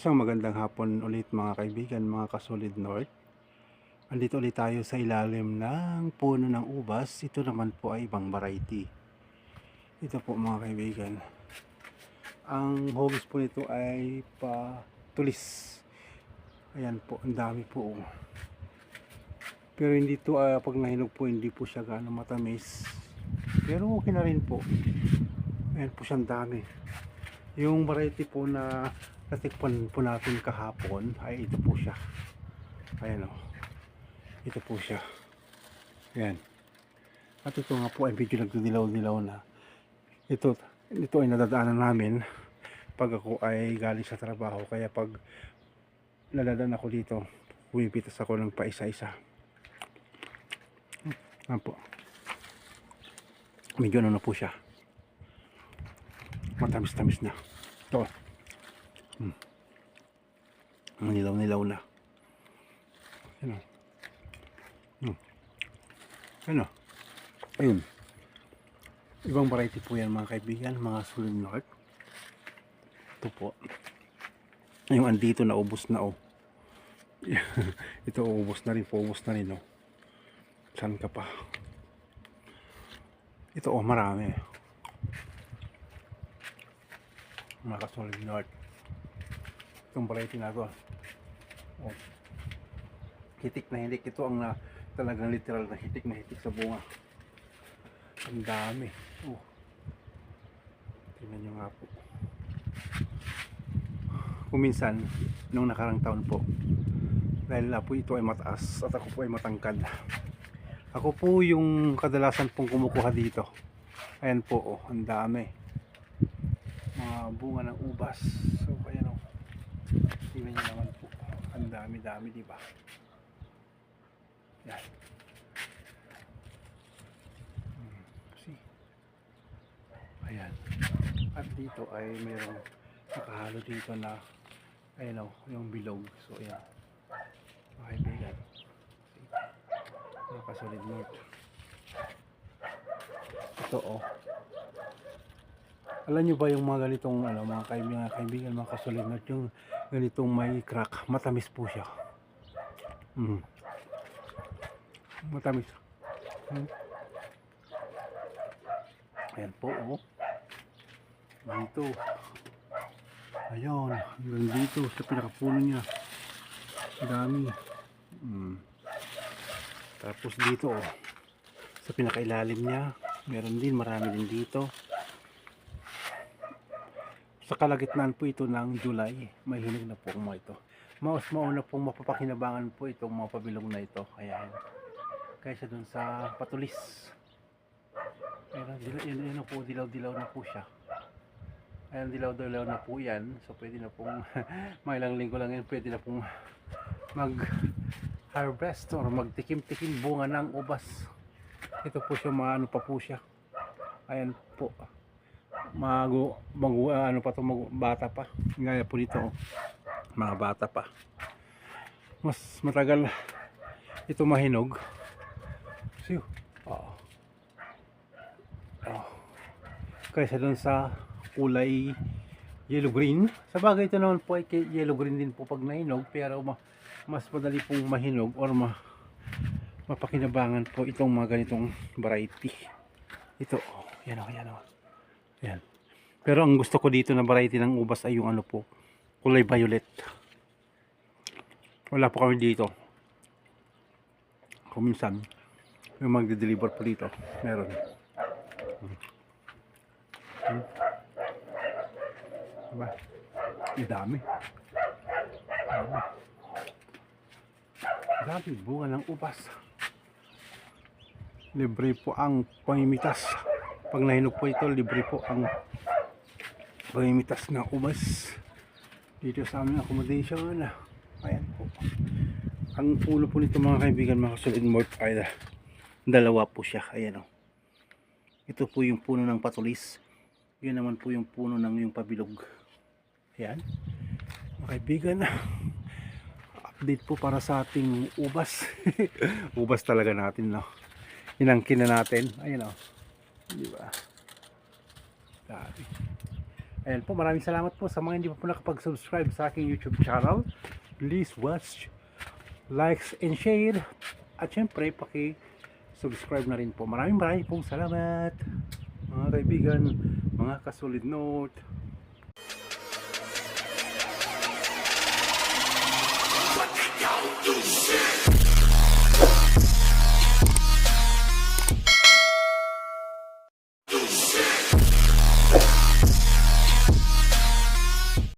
Isang magandang hapon ulit mga kaibigan, mga kasolid North. Andito ulit tayo sa ilalim ng puno ng ubas. Ito naman po ay ibang variety. Ito po mga kaibigan. Ang hobbies po nito ay patulis. Ayan po, ang dami po. Pero hindi to, ah, pag nahinog po, hindi po siya gaano matamis. Pero okay na rin po. Ayan po siyang dami. Yung variety po na natikpan po natin kahapon ay ito po siya. Ayan o. Ito po siya. Ayan. At ito nga po ay medyo nagdidilaw-dilaw na. Ito, ito ay nadadaanan namin pag ako ay galing sa trabaho. Kaya pag naladaan ako dito, pumipitas ako ng paisa-isa. Ayan po. Medyo ano na po siya. Matamis-tamis na. Ito. Hmm. Nilaw-nilaw na. Ano? Hmm. Ano? Ayun. Ibang variety po yan mga kaibigan, mga sulit north. Ito po. Yung andito na ubos na oh. Ito ubos na rin po, ubos na rin oh. Saan ka pa? Ito oh, marami. Mga kasolid north itong variety na to oh. hitik na hitik. Ito ang na, talagang literal na hitik na hitik sa bunga. Ang dami. Oh. tingnan nyo nga po. Kuminsan nung nakarang taon po dahil na po ito ay mataas at ako po ay matangkad. Ako po yung kadalasan pong kumukuha dito. Ayan po oh, ang dami mga bunga ng ubas so ayan oh Tingnan nyo naman po. Ang dami-dami, di ba? Yan. Hmm? Ayan. At dito ay mayroong nakahalo dito na ayun o, yung bilog. So, ayan. Mga kaibigan. Nakasolid note. Ito o. Alam nyo ba yung mga ganitong ano, mga kaibigan, kaibigan mga kasolid note, yung ganitong may crack. Matamis po siya. Mm. Matamis. Mm. Ayan po, oh. Dito. Ayun, hanggang dito sa pinakapuno niya. Dami. Mm. Tapos dito, oh. Sa pinakailalim niya, meron din, marami din dito. Sa kalagitnaan po ito ng July, may na po mga ito. Mas mauna pong mapapakinabangan po itong mga pabilog na ito. Kaya kaysa dun sa patulis. Ayun, dilaw, yun, yun po, dilaw-dilaw na po siya. Ayun, dilaw-dilaw na po yan. So pwede na pong, mga ilang linggo lang yan, pwede na pong mag harvest or magtikim-tikim bunga ng ubas. Ito po siya, maano pa po siya. Ayan po mago, mago ano pa to mago, bata pa gaya po dito oh. mga bata pa mas matagal ito mahinog siyo oh. Oh. kaysa dun sa kulay yellow green sa bagay ito naman po ay yellow green din po pag nahinog pero ma, mas madali pong mahinog or ma, mapakinabangan po itong mga ganitong variety ito oh. yan o yan o yan. Pero ang gusto ko dito na variety ng ubas ay yung ano po, kulay violet. Wala po kami dito. Kung minsan, yung magde-deliver po dito, meron. Hmm. Hmm. Diba? Ang dami. Dami. Dami, bunga ng ubas. Libre po ang pamimitas pag nahinog po ito libre po ang pamimitas ng ubas dito sa aming accommodation. Ayan po. Ang puno po nito mga kaibigan mga kasulid mort ay dalawa po siya. Ayan o ito po yung puno ng patulis. Yun naman po yung puno ng yung pabilog. Ayan. Mga kaibigan update po para sa ating ubas. Ubas talaga natin no? Inangkin na natin. Ayan o Di ba? Grabe. Ayan po, maraming salamat po sa mga hindi pa po nakapag-subscribe sa aking YouTube channel. Please watch, likes, and share. At syempre, paki-subscribe na rin po. Maraming maraming pong salamat. Mga kaibigan, mga kasolid note. What You shit!